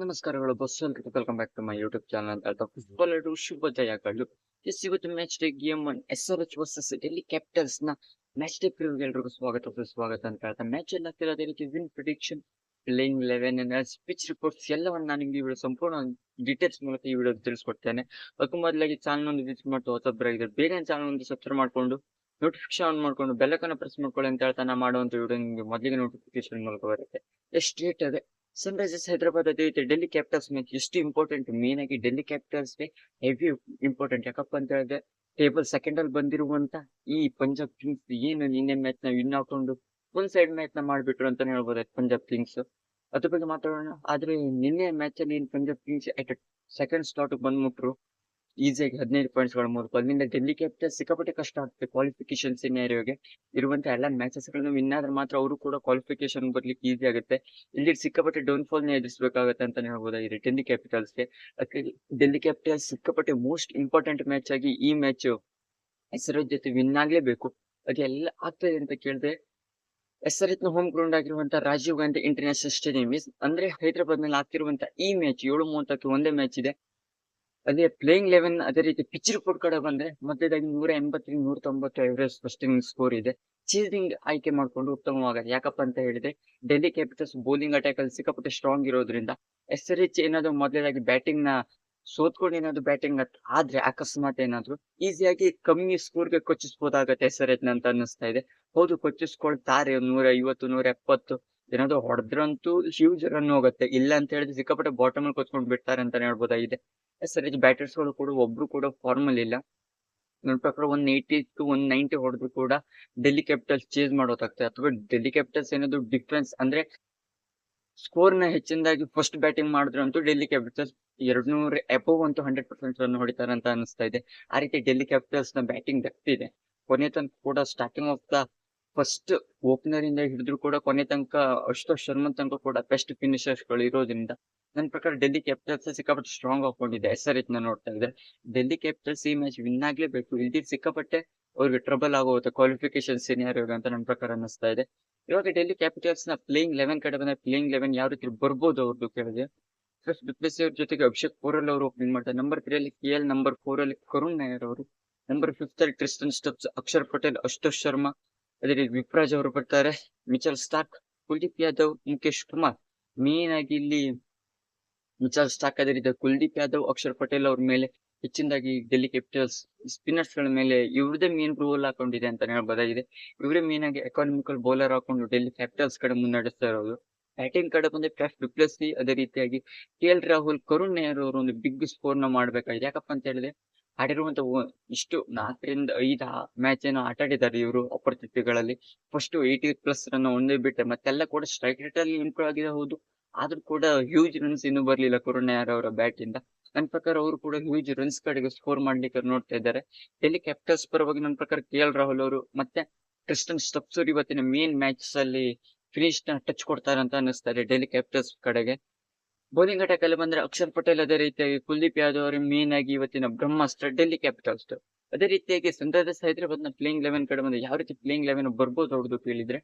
ನಮಸ್ಕಾರಗಳು bus welcome back to my YouTube channel ಅಂತ ಹೇಳ್ತಾ ಫುಟ್ಬಾಲ್ ಶುಭ ಜಯಗಳು. ಎಸ್ ಇವತ್ತು match day game one S R H versus Delhi ಕ್ಯಾಪಿಟಲ್ಸ್ನ match day preview ಎಲ್ರಿಗೂ ಸ್ವಾಗತ ಸುಸ್ವಾಗತ ಅಂತ ಹೇಳ್ತಾ ಮ್ಯಾಚ್ ಎಲ್ಲ ಆಗ್ತಿರೋ ಅದೇ ರೀತಿ win prediction playing eleven pitch reports ಎಲ್ಲವನ್ನು ನಾನು ನಿಮಗೆ ಈ ವಿಡಿಯೋ ಸಂಪೂರ್ಣ ಡೀಟೇಲ್ಸ್ ಮೂಲಕ ಈ ವಿಡಿಯೋ ತಿಳಿಸ್ಕೊಡ್ತೇನೆ. ಅದಕ್ಕೂ ಮೊದಲಾಗಿ ಚಾನಲ್ ಒಂದು ವಿಸಿಟ್ ಮಾಡ್ತಾ ಹೊಸಬ್ರಾಗಿದ್ರೆ ಬೇರೆ ಚಾನಲ್ ಒಂದು ಸಬ್ಸ್ಕ್ರೈಬ್ ಮಾಡ್ಕೊಂಡು ನೋಟಿಫಿಕೇಶನ್ ಆನ್ ಮಾಡ್ಕೊಂಡು ಬೆಲ್ಲಕನ್ನ ಪ್ರೆಸ್ ಮಾಡ್ಕೊಳ್ಳಿ ಅಂತ ಹೇಳ್ತಾ ನಾ ಮಾಡುವಂಥ ವಿಡಿಯೋ ನಿಮಗೆ ಮೊದಲಿಗೆ ನೋಟಿಫಿಕೇಶನ್ ಮೂಲಕ ಬರುತ್ತೆ. ಎಷ್ಟು ಡೇಟ್ ಅದೇ? ಸನ್ ರೈಸರ್ಸ್ ಹೈದರಾಬಾದ್ ಅದೇ ರೀತಿ ಡೆಲ್ಲಿ ಕ್ಯಾಪಿಟಲ್ಸ್ ಮ್ಯಾಚ್ ಎಷ್ಟು ಇಂಪಾರ್ಟೆಂಟ್ ಮೇನ್ ಆಗಿ ಡೆಲ್ಲಿ ಕ್ಯಾಪಿಟಲ್ಸ್ಗೆ ಹೆವಿ ಇಂಪಾರ್ಟೆಂಟ್ ಯಾಕಪ್ಪ ಅಂತ ಹೇಳಿದ್ರೆ ಟೇಬಲ್ ಸೆಕೆಂಡ್ ಅಲ್ಲಿ ಬಂದಿರುವಂತ ಈ ಪಂಜಾಬ್ ಕಿಂಗ್ಸ್ ಏನು ನಿನ್ನೆ ಮ್ಯಾಚ್ನ ವಿನ್ ಹಾಕೊಂಡು ಫುಲ್ ಸೈಡ್ ಮ್ಯಾಚ್ನ ಮಾಡ್ಬಿಟ್ರು ಅಂತಾನೆ ಹೇಳ್ಬೋದಾಯ್ತು ಪಂಜಾಬ್ ಕಿಂಗ್ಸ್ ಅದ್ರ ಬಗ್ಗೆ ಮಾತಾಡೋಣ. ಆದ್ರೆ ನಿನ್ನೆ ಮ್ಯಾಚ್ ಅಲ್ಲಿ ಪಂಜಾಬ್ ಕಿಂಗ್ಸ್ ಸೆಕೆಂಡ್ ಸ್ಲಾಟ್ ಬಂದ್ಬಿಟ್ರು ಈಸಿಯಾಗಿ ಹದಿನೈದು ಪಾಯಿಂಟ್ಸ್ಗಳ ಮೂಲಕ. ಅಲ್ಲಿಂದ ಡೆಲ್ಲಿ ಕ್ಯಾಪಿಟಲ್ಸ್ ಸಿಕ್ಕಾಪಟ್ಟೆ ಕಷ್ಟ ಆಗ್ತದೆ. ಕ್ವಾಲಿಫಿಕೇಶನ್ ಸಿನಾರಿಯೋಗೆ ಇರುವಂತಹ ಎಲ್ಲ ಮ್ಯಾಚಸ್ ಗಳನ್ನ ವಿನ್ ಆದ್ರೆ ಮಾತ್ರ ಅವರು ಕೂಡ ಕ್ವಾಲಿಫಿಕೇಶನ್ ಬರ್ಲಿಕ್ಕೆ ಈಸಿ ಆಗುತ್ತೆ. ಇಲ್ಲಿ ಸಿಕ್ಕಾಪಟ್ಟೆ ಡೌನ್ ಫಾಲ್ ನೇ ಎದುರಿಸಬೇಕಾಗತ್ತೆ ಅಂತಾನೆ ಹೇಳ್ಬೋದಾಗಿದೆ ಡೆಲ್ಲಿ ಕ್ಯಾಪಿಟಲ್ಸ್ಗೆ. ಅದಕ್ಕೆ ಡೆಲ್ಲಿ ಕ್ಯಾಪಿಟಲ್ಸ್ ಸಿಕ್ಕಾಪಟ್ಟೆ ಮೋಸ್ಟ್ ಇಂಪಾರ್ಟೆಂಟ್ ಮ್ಯಾಚ್ ಆಗಿ ಈ ಮ್ಯಾಚ್ ಹೆಸರ ಜೊತೆ ವಿನ್ ಆಗ್ಲೇಬೇಕು. ಅದೆಲ್ಲ ಆಗ್ತದೆ ಅಂತ ಕೇಳಿದ್ರೆ ಎಸ್ ಹೋಮ್ ಗ್ರೌಂಡ್ ಆಗಿರುವಂತಹ ರಾಜೀವ್ ಗಾಂಧಿ ಇಂಟರ್ನ್ಯಾಷನಲ್ ಸ್ಟೇಡಿಯಂ ಅಂದ್ರೆ ಹೈದರಾಬಾದ್ನಲ್ಲಿ ಆಗ್ತಿರುವಂತಹ ಈ ಮ್ಯಾಚ್ ಏಳು ಮೂವತ್ತಕ್ಕೆ ಒಂದೇ ಮ್ಯಾಚ್ ಇದೆ. ಅದೇ ಪ್ಲೇಯಿಂಗ್ ಲೆವೆನ್ ಅದೇ ರೀತಿ ಪಿಚ್ ರಿಪೋರ್ಟ್ ಕಡೆ ಬಂದ್ರೆ ಮೊದಲೇದಾಗಿ ನೂರ ಎಂಬತ್ತರಿಂದ ನೂರ ತೊಂಬತ್ತು ಎವರೇಜ್ ಫಸ್ಟ್ ಇನ್ನಿಂಗ್ ಸ್ಕೋರ್ ಇದೆ. ಚೀಸಿಂಗ್ ಆಯ್ಕೆ ಮಾಡ್ಕೊಂಡು ಉತ್ತಮವಾಗಿದೆ ಯಾಕಪ್ಪ ಅಂತ ಹೇಳಿದ್ರೆ ಡೆಲ್ಲಿ ಕ್ಯಾಪಿಟಲ್ಸ್ ಬೌಲಿಂಗ್ ಅಟ್ಯಾಕ್ ಅಲ್ಲಿ ಸಿಕ್ಕಾಪಟ್ಟೆ ಸ್ಟ್ರಾಂಗ್ ಇರೋದ್ರಿಂದ ಎಸ್ ಆರ್ ಎಚ್ ಏನಾದ್ರು ಮೊದಲೇದಾಗಿ ಬ್ಯಾಟಿಂಗ್ನ ಸೋತ್ಕೊಂಡು ಏನಾದ್ರು ಬ್ಯಾಟಿಂಗ್ ಆದ್ರೆ ಅಕಸ್ಮಾತ್ ಏನಾದ್ರು ಈಸಿಯಾಗಿ ಕಮ್ಮಿ ಸ್ಕೋರ್ಗೆ ಕೊಚ್ಚಿಸ್ಬೋದಾಗತ್ತೆ ಎಸ್ ಆರ್ ಎಚ್ ಅಂತ ಅನ್ನಿಸ್ತಾ ಇದೆ. ಹೌದು, ಕೊಚ್ಚಿಸ್ಕೊಳ್ತಾರೆ ನೂರ ಐವತ್ತು ನೂರ ಎಪ್ಪತ್ತು ಏನಾದ್ರು ಹೊಡೆದ್ರಂತೂ ಹ್ಯೂಜ್ ರನ್ ಹೋಗುತ್ತೆ. ಇಲ್ಲ ಅಂತ ಹೇಳಿದ್ರೆ ಸಿಕ್ಕಾಪಟ್ಟೆ ಬಾಟಮ್ ಅಲ್ಲಿ ಕೊಚ್ಕೊಂಡು ಬಿಡ್ತಾರೆ ಅಂತಾನೆ ಹೇಳ್ಬೋದಾಗಿದೆ. ಸರಿ ಬ್ಯಾಟರ್ಸ್ಗಳು ಕೂಡ, ಒಬ್ರು ಕೂಡ ಫಾರ್ಮಲ್ ಇಲ್ಲ. ನನ್ನ ಪ್ರಕಾರ one eighty two one ninety ಹೊಡೆದ್ರು ಕೂಡ ಡೆಲ್ಲಿ ಕ್ಯಾಪಿಟಲ್ಸ್ ಚೇಂಜ್ ಮಾಡೋದಾಗ್ತದೆ. ಅಥವಾ ಡೆಲ್ಲಿ ಕ್ಯಾಪಿಟಲ್ಸ್ ಏನಾದ್ರು ಡಿಫ್ರೆನ್ಸ್ ಅಂದ್ರೆ ಸ್ಕೋರ್ನ ಹೆಚ್ಚಿನದಾಗಿ ಫಸ್ಟ್ ಬ್ಯಾಟಿಂಗ್ ಮಾಡಿದ್ರು ಅಂತೂ ಡೆಲ್ಲಿ ಕ್ಯಾಪಿಟಲ್ಸ್ ಎರಡ್ ನೂರ ಎಬವ್ ಅಂತೂ ಹಂಡ್ರೆಡ್ ಪರ್ಸೆಂಟ್ ರನ್ ಹೊಡಿತಾರೆ ಅಂತ ಅನಿಸ್ತಾ ಇದೆ. ಆ ರೀತಿ ಡೆಲ್ಲಿ ಕ್ಯಾಪಿಟಲ್ಸ್ನ ಬ್ಯಾಟಿಂಗ್ ಇದೆ. ಕೊನೆ ತನಕ ಕೂಡ starting of the first opener ಇಂದ ಹಿಡಿದ್ರು ಕೂಡ ಕೊನೆ ತನಕ ಅಶುತೋಷ್ ಶರ್ಮಾ ತನಕ ಕೂಡ ಬೆಸ್ಟ್ ಫಿನಿಷರ್ಸ್ಗಳು ಇರೋದ್ರಿಂದ ನನ್ನ ಪ್ರಕಾರ ಡೆಲ್ಲಿ ಕ್ಯಾಪಿಟಲ್ಸ್ ಸಿಕ್ಕಾಪಟ್ಟೆ ಸ್ಟ್ರಾಂಗ್ ಹಾಕೊಂಡಿದೆ ಎಸ್ ಆರ್ ಎಚ್ನ ನೋಡ್ತಾ ಇದ್ರೆ. ಡೆಲ್ಲಿ ಕ್ಯಾಪಿಟಲ್ಸ್ ಈ ಮ್ಯಾಚ್ ವಿನ್ ಆಗ್ಲೇಬೇಕು. ಇಲ್ಲಿ ಸಿಕ್ಕಾಪಟ್ಟೆ ಅವ್ರಿಗೆ ಟ್ರಬಲ್ ಆಗೋಗುತ್ತೆ ಕ್ವಾಲಿಫಿಕೇಶನ್ ಸೀನಿಯರ್ ಅಂತ ನನ್ನ ಪ್ರಕಾರ ಅನ್ನಿಸ್ತಾ ಇದೆ. ಇವಾಗ ಡೆಲ್ಲಿ ಕ್ಯಾಪಿಟಲ್ಸ್ನ ಪ್ಲೇಯಿಂಗ್ ಲೆವೆನ್ ಕಡೆ ಬಂದ ಪ್ಲೇಯಿಂಗ್ ಲೆವೆನ್ ಯಾವ ರೀತಿ ಬರ್ಬೋದು ಅವ್ರದ್ದು ಕೇಳಿದ್ರೆ? ಫಸ್ಟ್ ಬಿಪ್ಲೆಸಿ ಅವ್ರ ಜೊತೆಗೆ ಅಭಿಷೇಕ್ ಪೋರಲ್ ಅವರು ಓಪನಿಂಗ್ ಮಾಡ್ತಾರೆ. ನಂಬರ್ ತ್ರೀ ಅಲ್ಲಿ ಕೆ ಎಲ್ ನಂಬರ್ ಫೋರ್ ಅಲ್ಲಿ ಕರುಣ್ ನಾಯರ್ ಅವರು. ನಂಬರ್ ಫಿಫ್ತ್ ಅಲ್ಲಿ ಕ್ರಿಸ್ಟನ್ ಸ್ಟಬ್ಸ್ ಅಕ್ಷರ್ ಪಟೇಲ್, ಅಶುತೋಷ್ ಶರ್ಮಾ ಅದೇ ರೀತಿ ವಿಪ್ರಾಜ್ ಅವರು ಬರ್ತಾರೆ. Mitchell Starc, Kuldeep Yadav Mukesh Kumar. Main ಆಗಿ ಇಲ್ಲಿ ಮಿಚಲ್ ಸ್ಟಾಕ್ ಅದೇ ರೀತಿ ಕುಲ್ದೀಪ್ ಯಾದವ್, ಅಕ್ಷರ್ ಪಟೇಲ್ ಅವ್ರ ಮೇಲೆ, ಹೆಚ್ಚಿನದಾಗಿ ಡೆಲ್ಲಿ ಕ್ಯಾಪಿಟಲ್ಸ್ ಸ್ಪಿನ್ನರ್ಸ್ಗಳ ಮೇಲೆ ಇವ್ರದೇ ಮೇನ್ ರೋಲ್ ಹಾಕೊಂಡಿದೆ ಅಂತ ಹೇಳ್ಬೋದಾಗಿದೆ ಇವರೇ ಮೇನ್ ಆಗಿ ಎಕಾನಮಿಕಲ್ ಬೌಲರ್ ಹಾಕೊಂಡು ಡೆಲ್ಲಿ ಕ್ಯಾಪಿಟಲ್ಸ್ ಕಡೆ ಮುನ್ನಡೆಸ್ತಾ ಇರೋದು. ಬ್ಯಾಟಿಂಗ್ ಕಡೆ ಬಂದ್ರೆ ಕ್ಯಾಫ್ ಡಿಪ್ಲಸಿ ಅದೇ ರೀತಿಯಾಗಿ ಕೆ ಎಲ್ ರಾಹುಲ್ ಕರುಣ್ ನೆಹರು ಅವರು ಒಂದು ಬಿಗ್ ಸ್ಕೋರ್ನ ಮಾಡ್ಬೇಕಾಗಿದೆ. ಯಾಕಪ್ಪ ಅಂತ ಹೇಳಿದ್ರೆ ಆಡಿರುವಂತ ಇಷ್ಟು ನಾಲ್ಕರಿಂದ ಐದು ಮ್ಯಾಚ್ ಏನೋ ಆಟ ಆಡಿದ್ದಾರೆ ಇವರು ಅಪರಿಚಿತಿಗಳಲ್ಲಿ ಫಸ್ಟ್ ಏಯ್ಟಿ ಪ್ಲಸ್ ರನ್ ಒಂದೇ ಬಿಟ್ಟೆ ಮತ್ತೆಲ್ಲ ಕೂಡ ಸ್ಟ್ರೈಕ್ ರೇಟ್ ಅಲ್ಲಿ ಇಂಪ್ರೂವ್ ಆಗಿದೆ ಹೌದು. ಆದ್ರೂ ಕೂಡ ಹ್ಯೂಜ್ ರನ್ಸ್ ಇನ್ನೂ ಬರ್ಲಿಲ್ಲ ಕೊರೋನಾ ನಾಯರ್ ಅವರ ಬ್ಯಾಟ್ ಇಂದ. ನನ್ನ ಪ್ರಕಾರ ಅವರು ಕೂಡ ಹ್ಯೂಜ್ ರನ್ಸ್ ಕಡೆಗೆ ಸ್ಕೋರ್ ಮಾಡ್ಲಿಕ್ಕೆ ನೋಡ್ತಾ ಇದ್ದಾರೆ. ಡೆಲ್ಲಿ ಕ್ಯಾಪಿಟಲ್ಸ್ ಪರವಾಗಿ ನನ್ನ ಪ್ರಕಾರ ಕೆ ಎಲ್ ರಾಹುಲ್ ಅವರು ಮತ್ತೆ ಕ್ರಿಸ್ಟನ್ ಸ್ಟಪ್ಸೂರ್ ಇವತ್ತಿನ ಮೇನ್ ಮ್ಯಾಚ್ ಅಲ್ಲಿ ಫಿನಿಶ್ನ ಟಚ್ ಕೊಡ್ತಾರೆ ಅಂತ ಅನ್ನಿಸ್ತಾರೆ ಡೆಲ್ಲಿ ಕ್ಯಾಪಿಟಲ್ಸ್ ಕಡೆಗೆ. ಬೌಲಿಂಗ್ ಅಟ್ಯಾಕ್ ಅಲ್ಲಿ ಬಂದ್ರೆ ಅಕ್ಷರ್ ಪಟೇಲ್ ಅದೇ ರೀತಿಯಾಗಿ ಕುಲ್ದೀಪ್ ಯಾದವ್ ಅವರು ಮೇನ್ ಆಗಿ ಇವತ್ತಿನ ಬ್ರಹ್ಮಾಸ್ತ್ರ ಡೆಲ್ಲಿ ಕ್ಯಾಪಿಟಲ್ಸ್ ಅದೇ ರೀತಿಯಾಗಿ ಸನ್ರೈಸರ್ಸ್ ಹೈದರಾಬಾದ್ನ ಪ್ಲೇಯಿಂಗ್ ಲೆವೆನ್ ಕಡೆ ಬಂದ್ರೆ ಯಾವ ರೀತಿ ಪ್ಲೇಯಿಂಗ್ ಲೆವೆನ್ ಬರ್ಬೋದು ಹೊಡೆದು ಕೇಳಿದ್ರೆ?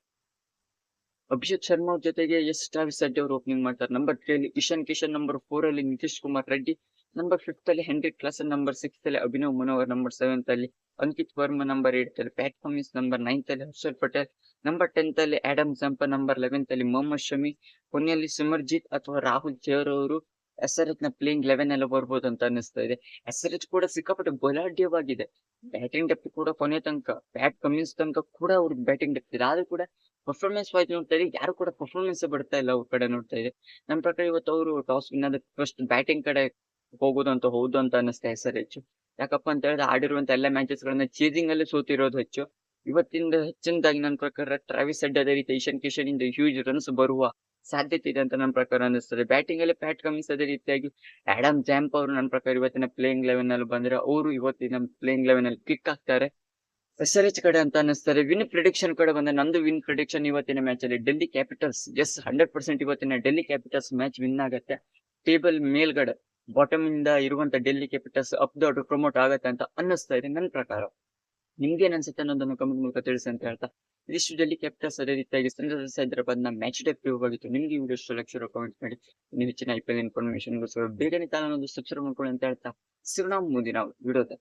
ಅಭಿಷೇಕ್ ಶರ್ಮಾ ಅವ್ರ ಜೊತೆಗೆ ಎಸ್ ಟ್ರಾವಿಸ್ ರೆಡ್ಡಿ ಅವರು ಓಪನಿಂಗ್ ಮಾಡ್ತಾರೆ. ನಂಬರ್ ತ್ರೀ ಅಲ್ಲಿ, ಇಶಾನ್ ಕಿಶನ್ ನಂಬರ್ ಫೋರ್ ಅಲ್ಲಿ ನಿತೀಶ್ ಕುಮಾರ್ ರೆಡ್ಡಿ. ನಂಬರ್ ಫಿಫ್ತ್ ಅಲ್ಲಿ ಹೆನ್ರಿ ಕ್ಲಾಸನ್ ನಂಬರ್ ಸಿಕ್ಸ್ ಅಲ್ಲಿ ಅಭಿನವ್ ಮನೋಹರ್ ನಂಬರ್ ಸೆವೆಂತ್ ಅಲ್ಲಿ ಅಂಕಿತ್ ವರ್ಮಾ ನಂಬರ್ ಏಟ್ ಅಲ್ಲಿ ಪ್ಯಾಟ್ ಕಮಿನ್ಸ್ ನಂಬರ್ ನೈನ್ತ್ ಅಲ್ಲಿ ಹರ್ಷಲ್ ಪಟೇಲ್ ನಂಬರ್ ಟೆಂತ್ ಅಲ್ಲಿ ಆಡಮ್ ಜಂಪ ನಂಬರ್ ಲೆವೆಂತ್ ಅಲ್ಲಿ ಮೊಹಮ್ಮದ್ ಶಮಿ ಕೊನೆಯಲ್ಲಿ ಸಿಮರ್ಜಿತ್ ಅಥವಾ ರಾಹುಲ್ ಜೇವರ್ ಅವರು ಎಸ್ ಆರ್ ಎಚ್ನ ಪ್ಲೇಯಿಂಗ್ ಲೆವೆನ್ ಎಲ್ಲ ಬರ್ಬೋದು ಅಂತ ಅನಿಸ್ತಾ ಇದೆ. ಎಸ್ ಆರ್ ಎಚ್ ಕೂಡ ಸಿಕ್ಕಾಪಟ್ಟೆ ಬಲಾಢ್ಯವಾಗಿದೆ. ಬ್ಯಾಟಿಂಗ್ ಡೆಪ್ತ್ ಕೂಡ ಕೊನೆ ತನಕ ಬ್ಯಾಟ್ ಕಮಿನ್ಸ್ ತನಕ ಕೂಡ ಅವ್ರಿಗೆ ಬ್ಯಾಟಿಂಗ್ ಡೆಪ್ತ್ ಇದೆ. ಆದ್ರೂ ಕೂಡ ಪರ್ಫಾರ್ಮೆನ್ಸ್ ವೈಸ್ ನೋಡ್ತಾ ಇದ್ರೆ ಯಾರು ಕೂಡ ಪರ್ಫಾರ್ಮೆನ್ಸ್ ಬರ್ತಾ ಇಲ್ಲ ಅವ್ರ ಕಡೆ ನೋಡ್ತಾ ಇದೆ. ನಮ್ಮ ಪ್ರಕಾರ ಇವತ್ತು ಅವರು ಟಾಸ್ ವಿನ್ ಆದ ಫಸ್ಟ್ ಬ್ಯಾಟಿಂಗ್ ಕಡೆ ಹೋಗೋದು ಅಂತ ಹೌದು ಅಂತ ಅನ್ನಿಸ್ತಾ ಹೆಸರು ಹೆಚ್ಚು. ಯಾಕಪ್ಪ ಅಂತ ಹೇಳಿದ್ರೆ ಆಡಿರುವಂತ ಎಲ್ಲ ಮ್ಯಾಚಸ್ ಗಳನ್ನ ಚೇಸಿಂಗ್ ಅಲ್ಲಿ ಸೋತಿರೋದು ಹೆಚ್ಚು. ಇವತ್ತಿಂದ ಹೆಚ್ಚಿನದಾಗಿ ನನ್ನ ಪ್ರಕಾರ ಟ್ರಾವಿಸ್ ಅಡ್ಡ ಅದೇ ರೀತಿ ಇಶಾನ್ ಕಿಶನ್ ಇಂದ ಹ್ಯೂಜ್ ರನ್ಸ್ ಬರುವ ಸಾಧ್ಯತೆ ಇದೆ ಅಂತ ನನ್ನ ಪ್ರಕಾರ ಅನಿಸ್ತದೆ ಬ್ಯಾಟಿಂಗ್ ಅಲ್ಲಿ ಪ್ಯಾಟ್ ಕಮಿನ್ಸ್ ಅದೇ ರೀತಿಯಾಗಿ. ಆಡಮ್ ಜಾಂಪ್ ಅವರು ನನ್ನ ಪ್ರಕಾರ ಇವತ್ತಿನ ಪ್ಲೇಯಿಂಗ್ ಲೆವೆನ್ ಅಲ್ಲಿ ಬಂದ್ರೆ ಅವರು ಇವತ್ತಿನ ಪ್ಲೇಯಿಂಗ್ ಲೆವೆನ್ ಅಲ್ಲಿ ಕ್ಲಿಕ್ ಆಗ್ತಾರೆ ಎಸ್ ಎಚ್ ಕಡೆ ಅಂತ ಅನ್ನಿಸ್ತಾರೆ ವಿನ್ ಪ್ರಿಡಿಕ್ಷನ್ ಕಡೆ ಬಂದ್ರೆ ನಂದು ವಿನ್ ಪ್ರಿಡಿಕ್ಷನ್ ಇವತ್ತಿನ ಮ್ಯಾಚ್ ಅಲ್ಲಿ Delhi Capitals yes hundred percent ಇವತ್ತಿನ ಡೆಲ್ಲಿ ಕ್ಯಾಪಿಟಲ್ಸ್ ಮ್ಯಾಚ್ ವಿನ್ ಆಗತ್ತೆ. ಟೇಬಲ್ ಮೇಲ್ಗಡೆ. ಬಾಟಮ್ ಇಂದ ಇರುವಂತ ಡೆಲ್ಲಿ ಕ್ಯಾಪಿಟಲ್ಸ್ ಅಪ್ ದೊಡ್ಡ ಪ್ರಮೋಟ್ ಆಗತ್ತೆ ಅಂತ ಅನ್ನಿಸ್ತಾ ಇದೆ ನನ್ನ ಪ್ರಕಾರ. ನಿಮ್ಗೆ ಅನ್ಸುತ್ತೆ ಅನ್ನೋದನ್ನು ಕಮೆಂಟ್ ಮೂಲಕ ತಿಳಿಸಿ ಅಂತ ಹೇಳ್ತಾ. ಇದಿಷ್ಟು ಡೆಲ್ಲಿ ಕ್ಯಾಪಿಟಲ್ಸ್ ಅದೇ ರೀತಿಯಾಗಿ ಸನ್ರೈಸರ್ಸ್ ಹೈದರಾಬಾದ್ನ ಮ್ಯಾಚ್ ಡೇ ಪ್ರಿವ್ಯೂ ಆಗಿತ್ತು. ನಿಮ್ಗೆ ಈ ವಿಡಿಯೋ ಲಕ್ಷ ಕಮೆಂಟ್ ಮಾಡಿ. ನೀವು ಹೆಚ್ಚಿನ ಐ ಪಿ ಎಲ್ ಇನ್ಫಾರ್ಮೇಶನ್ ಬೇಗನೆ ತಾನು ಒಂದು ಸಬ್ಸ್ಕ್ರೈಬ್ ಮಾಡ್ಕೊಳ್ಳಿ ಅಂತ ಹೇಳ್ತಾ. ಸಿಗೋಣ ಮುಂದಿನ ವಿಡಿಯೋದ